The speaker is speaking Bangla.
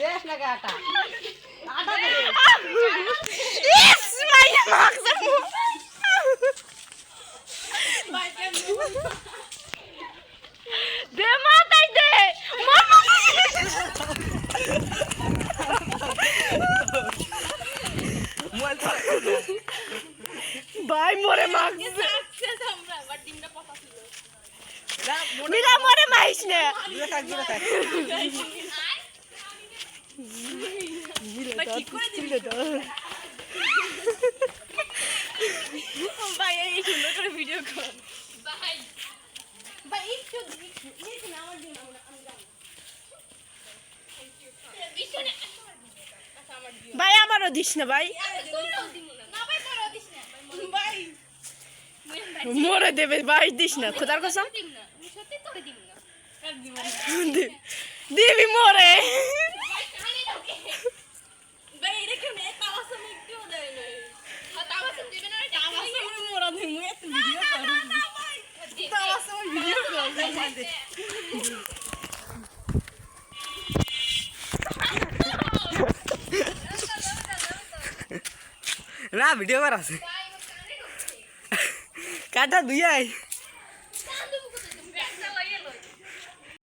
দেখ না কাটা আটা দে ইস মাইয়া মাগজার দে মাতাই দে ভাই মরে মাগছে আমরা আবার ডিমটা পচা ছিল মিরা মরে মাইস না দূরে থাক ভাই এই সুন্দর করে ভিডিও কর ভাই ভাই একটু একটু না আমার ডিম আমি জানি বিছনে ভাই আমারও দিস না ভাই না ভাই তোরা দিস না ভাই মরে দেবে ভাই দিস না খোদার কসম দিবি মরে না ভিডিও কর আছে। কাটা দুই আই